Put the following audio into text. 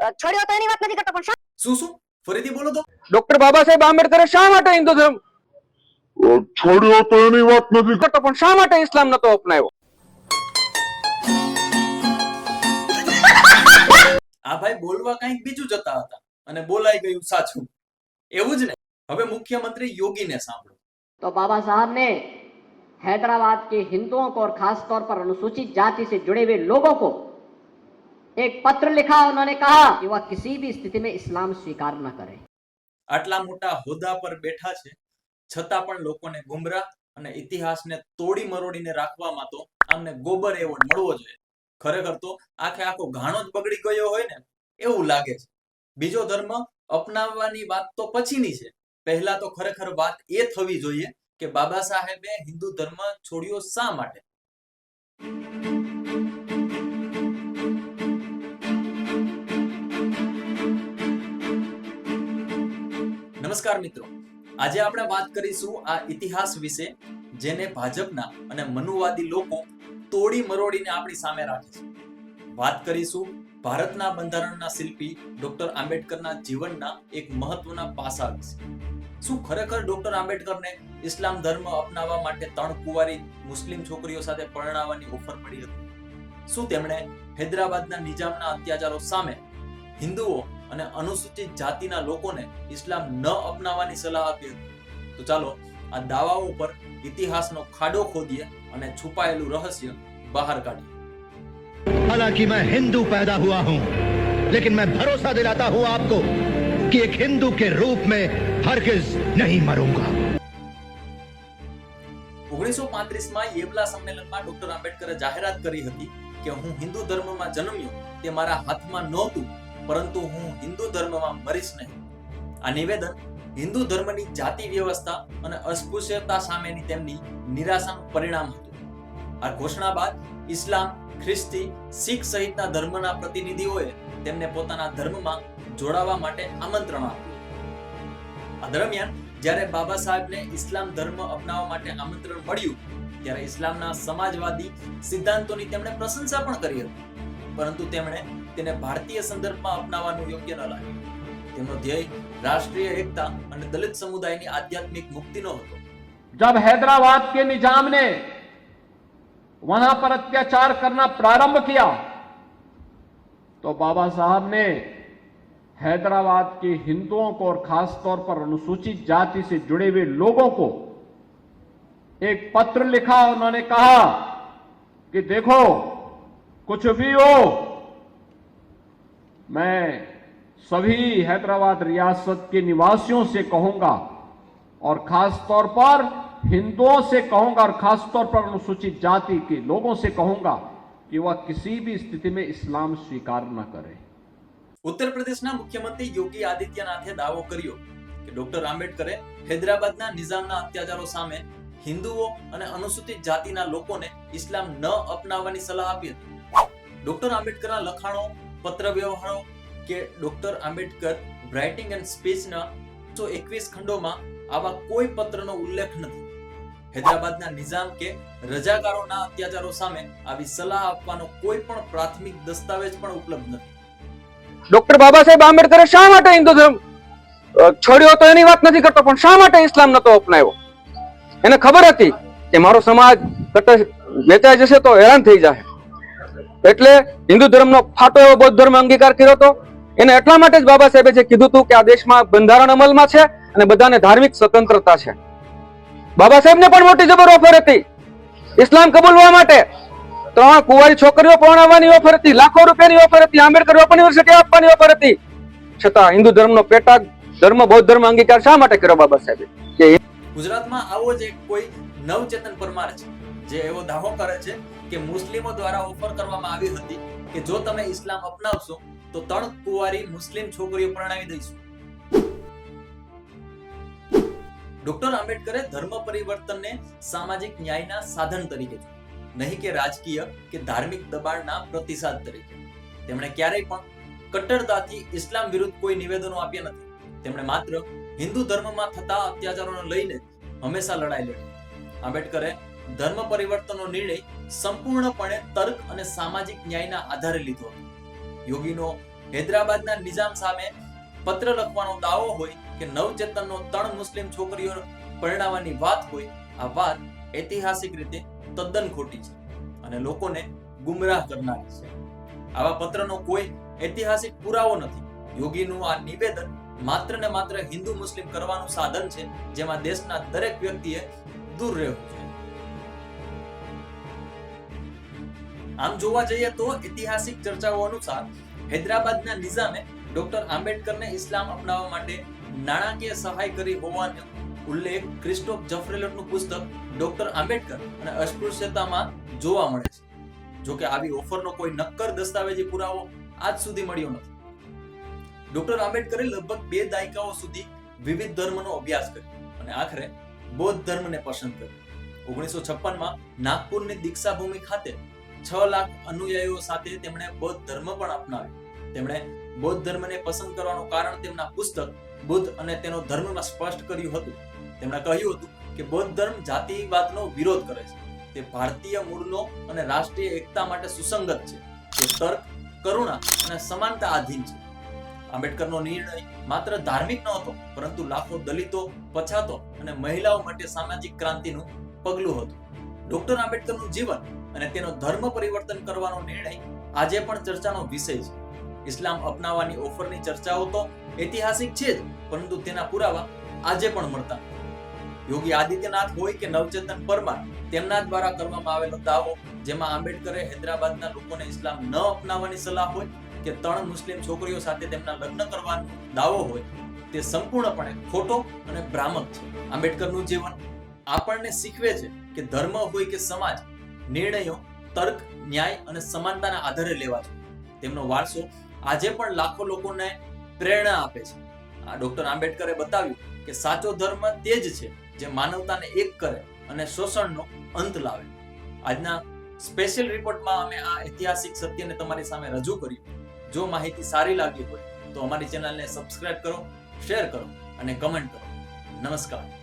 અ, છોડ્યો તો એની વાત નથી કરતો પણ શા- શું શું ફરીથી બોલો તો ડોક્ટર બાબા સાહેબ આંબેડકરે શા માટે હિન્દુ ધર્મ છોડ્યો તો એની વાત નથી કરતો પણ શા માટે ઇસ્લામ નતો અપનાવ્યો આ ભાઈ બોલવા કંઈક બીજું જતા હતા અને બોલાઈ ગયું સાચું એવું જ ને હવે મુખ્યમંત્રી યોગીને સાંભળો तो बाबा साहब ने हैदराबाद के हिंदुओं को और खास तौर पर अनुसूचित जाति से जुड़े हुए लोगों को एक पत्र लिखा उन्होंने कहा कि वह किसी भी स्थिति में इस्लाम स्वीकार न करें આટલા મોટા હોદ્દા પર બેઠા છે છતાં પણ લોકોને ગુમરાહ અને ઇતિહાસને તોડી મરોડીને રાખવામાં તો આમને ગોબર એવોર્ડ મળવો જોઈએ ખરેખર તો આખે આખો ઘાણો જ બગડી ગયો હોય ને એવું લાગે છે બીજો ધર્મ અપનાવવાની વાત તો પછીની છે પહેલા તો ખરેખર વાત એ થવી જોઈએ કે બાબા સાહેબે હિન્દુ ધર્મ છોડ્યો શા માટે નમસ્કાર મિત્રો. આજે આપણે વાત કરીશું આ ઇતિહાસ વિશે, જેને ભાજપના અને મનુવાદી લોકો તોડી મરોડીને આપણી સામે રાખે છે. વાત કરીશું ભારતના બંધારણના શિલ્પી ડોક્ટર આંબેડકરના જીવનના એક મહત્વના પાસા વિશે. શું ખરેખર ડોક્ટર આંબેડકરને ઇસ્લામ ધર્મ અપનાવવા માટે ત્રણ કુંવારી મુસ્લિમ છોકરીઓ સાથે પરણાવવાની ઓફર મળી હતી? શું તેમણે હૈદરાબાદના નિજામના અત્યાચારો સામે હિન્દુઓ અને અનુસૂચિત જાતિના લોકોને ઇસ્લામ ન અપનાવવાની સલાહ આપી હતી. તો ચાલો આ દાવાઓ ઉપર ઇતિહાસનો ખાડો ખોદીએ અને છુપાયેલું રહસ્ય બહાર કાઢીએ. હાલાકી મેં હિન્દુ પેદા હુઆ હું લેકિન મેં ભરોસા દિલાતા હું આપકો કે એક હિન્દુ કે રૂપ મેં હરગિઝ નહીં મરૂંગા. ઓગણીસો પાંત્રીસમાં યેવલા સંમેલનમાં ડોક્ટર આંબેડકરે જાહેરાત કરી હતી કે હું હિન્દુ ધર્મમાં જન્મ્યો તે મારા હાથમાં નહોતું. પરંતુ હું હિન્દુ ધર્મમાં મરીશ નહીં. આ નિવેદન હિન્દુ ધર્મની જાતિ વ્યવસ્થા અને અસ્પૃશ્યતા સામેની તેમની નિરાશાનું પરિણામ હતું. આ ઘોષણા બાદ ઇસ્લામ, ખ્રિસ્તી, શીખ સહિતના ધર્મના પ્રતિનિધિઓએ તેમને પોતાના ધર્મમાં જોડાવા માટે આમંત્રણ આપ્યું. આ દરમિયાન જ્યારે બાબા સાહેબને ઇસ્લામ ધર્મ અપનાવવા માટે આમંત્રણ મળ્યું, ત્યારે ઇસ્લામના સમાજવાદી સિદ્ધાંતોની તેમણે પ્રશંસા પણ કરી હતી. પરંતુ તેમણે તેને ભારતીય સંદર્ભમાં અપનાવવાનું યોગ્ય ન લાગ્યું તેમનો ધ્યેય રાષ્ટ્રીય એકતા અને દલિત સમુદાયની આધ્યાત્મિક મુક્તિનો હતો जब हैदराबाद के निजाम ने वहां पर अत्याचार करना प्रारंभ किया तो बाबा साहब ने हैदराबाद के हिंदुओं को और खास तौर पर अनुसूचित जाति से जुड़े हुए लोगों को एक पत्र लिखा उन्होंने कहा कि देखो कुछ भी हो मैं सभी हैदराबाद रियासत के निवासियों से कहूंगा और खास तौर पर हिंदुओं से कहूंगा और खास तौर पर अनुसूचित जाति के लोगों से कहूंगा कि वह किसी भी स्थिति में इस्लाम स्वीकार न करें ઉત્તર પ્રદેશના મુખ્યમંત્રી યોગી આદિત્યનાથે દાવો કર્યો કે ડોક્ટર આંબેડકરે હૈદરાબાદના નિઝામના અત્યાચારો સામે હિન્દુઓ અને અનુસૂચિત જાતિના લોકોને ઇસ્લામ ન અપનાવવાની સલાહ આપી હતી ડોક્ટર આંબેડકરના લખાણો પત્ર વ્યવહારો કે ડોક્ટર આંબેડકર રાઇટિંગ એન્ડ સ્પીચના તો એકવીસ ખંડોમાં આવા કોઈ પત્રનો ઉલ્લેખ નથી. હૈદરાબાદના નિઝામ કે રજાકારોના અત્યાચારો સામે આવી સલાહ આપવાનો કોઈ પણ પ્રાથમિક દસ્તાવેજ પણ ઉપલબ્ધ નથી. ડોક્ટર બાબા સાહેબ આંબેડકરે શા માટે હિન્દુ ધર્મ છોડ્યો તો એની વાત નથી કરતો, પણ શા માટે ઇસ્લામ નતો અપનાવ્યો? એને ખબર હતી કે મારો સમાજ કટ્ટર વેચાઈ જશે તો હેરાન થઈ જાય એટલે હિન્દુ ધર્મનો ફાટો એવો બૌદ્ધ ધર્મ અંગીકાર કર્યો હતો. એને એટલા માટે જ બાબા સાહેબે જે કીધું હતું કે આ દેશમાં બંધારણ અમલમાં છે અને બધાને ધાર્મિક સ્વતંત્રતા છે. બાબા સાહેબને પણ મોટી જબર ઓફર હતી. ઇસ્લામ કબૂલવા માટે ત્રણ કુંવારી છોકરીઓ પરણાવવાની ઓફર હતી, લાખો રૂપિયાની ઓફર હતી, આંબેડકર ઓપન યુનિવર્સિટી આપવાની ઓફર હતી. છતાં હિન્દુ ધર્મનો પેટા ધર્મ, બૌદ્ધ ધર્મ અંગીકાર શા માટે કર્યો બાબા સાહેબે? ગુજરાતમાં આવો જ એક કોઈ નવચેતન પરમાર છે. જે એવો દાવો કરે છે કે મુસ્લિમો દ્વારા ઓફર કરવામાં આવી હતી કે જો તમે ઇસ્લામ અપનાવશો, તો ત્રણ કુંવારી મુસ્લિમ છોકરીઓ પરણાવી દઈશું. ડોક્ટર આંબેડકરે ધર્મ પરિવર્તનને સામાજિક ન્યાયના સાધન તરીકે નહીં કે રાજકીય કે ધાર્મિક દબાણના પ્રતિસાદ તરીકે. તેમણે ક્યારેય પણ કટ્ટરતાથી ઇસ્લામ વિરુદ્ધ કોઈ નિવેદનો આપ્યા નથી. તેમણે માત્ર હિન્દુ ધર્મમાં થતા અત્યાચારોને લઈને હંમેશા લડાઈ લડી. આંબેડકરે ધર્મ પરિવર્તનનો નિર્ણય સંપૂર્ણપણે તર્ક અને સામાજિક ન્યાયના આધારે લીધો. યોગીનો હૈદરાબાદના નિઝામ સામે પત્ર લખવાનો દાવો હોય કે નવચેતનનો ત્રણ મુસ્લિમ છોકરીઓ પરણાવવાની વાત હોય, આ વાત ઐતિહાસિક રીતે તદ્દન ખોટી છે અને લોકોને ગુમરાહ કરનારી છે. આવા પત્રનો કોઈ ઐતિહાસિક પુરાવો નથી. યોગીનું આ નિવેદન માત્ર ને માત્ર હિન્દુ મુસ્લિમ કરવાનું સાધન છે, જેમાં દેશના દરેક વ્યક્તિએ દૂર રહેવું છે આમ જોવા જઈએ તો ઐતિહાસિક ચર્ચાઓ અનુસાર હૈદરાબાદના નિઝામે ડોક્ટર આંબેડકરને ઇસ્લામ અપનાવવા માટે નાણાકીય સહાય કરી હોવાનો ઉલ્લેખ ક્રિસ્ટોફ જફરેલટનું પુસ્તક ડોક્ટર આંબેડકર અને અસ્પૃશ્યતામાં જોવા મળે છે. જોકે આવી ઓફરનો કોઈ નક્કર દસ્તાવેજી પુરાવો આજ સુધી મળ્યો નથી. ડોક્ટર આંબેડકરે લગભગ બે દાયકાઓ સુધી વિવિધ ધર્મનો અભ્યાસ કર્યો અને આખરે બૌદ્ધ ધર્મને પસંદ કર્યો. ઓગણીસો છપ્પનમાં નાગપુરની દીક્ષાભૂમિ ખાતે છ લાખ અનુયાયીઓ સાથે તેમણે બૌદ્ધ ધર્મ પણ અપનાવ્યો. તેમણે બૌદ્ધ ધર્મને પસંદ કરવાનું કારણ તેમના પુસ્તક બુદ્ધ અને તેનો ધર્મમાં સ્પષ્ટ કર્યું હતું. તેમણે કહ્યું હતું કે બૌદ્ધ ધર્મ જાતિવાદનો વિરોધ કરે છે. તે ભારતીય મૂળનો અને રાષ્ટ્રીય એકતા માટે સુસંગત છે. તે તર્ક, કરુણા અને સમાનતા આધીન છે. આંબેડકરનો નિર્ણય માત્ર ધાર્મિક ન હતો પરંતુ લાખો દલિતો, પછાતો અને મહિલાઓ માટે સામાજિક ક્રાંતિનું પગલું હતું. ડોક્ટર આંબેડકરનું જીવન અને તેનો ધર્મ પરિવર્તન કરવાનો નિર્ણય આજે પણ ચર્ચાનો વિષય છે. ઇસ્લામ અપનાવવાની ઓફરની ચર્ચાઓ તો ઐતિહાસિક છે જ, પરંતુ તેના પુરાવા આજે પણ મળતા યોગી આદિત્યનાથ હોય કે નવચેતન પરમાર, તેમના દ્વારા કરવામાં આવેલો દાવો, જેમાં આંબેડકરે હૈદરાબાદના લોકોને ઇસ્લામ ન અપનાવવાની સલાહ હોય, કે ત્રણ મુસ્લિમ છોકરીઓ સાથે તેમના લગ્ન કરવાનો દાવો હોય, તે સંપૂર્ણપણે ખોટો અને ભ્રામક છે. આંબેડકરનું જીવન આપણને શીખવે છે કે ધર્મ હોય કે સમાજ નિર્ણયો, તર્ક, ન્યાય અને સમાનતાના આધારે લેવા જોઈએ તેમનો વારસો આજે પણ લાખો લોકોને પ્રેરણા આપે છે. આ ડોક્ટર આંબેડકરે બતાવ્યું કે સાચો ધર્મ તે જ છે જે માનવતાને એક કરે અને શોષણનો અંત લાવે. આજના સ્પેશિયલ રિપોર્ટમાં અમે આ ઐતિહાસિક સત્યને તમારી સામે રજૂ કર્યું. જો માહિતી સારી લાગી હોય તો અમારી ચેનલને સબસ્ક્રાઇબ કરો, શેર કરો અને કમેન્ટ કરો. નમસ્કાર.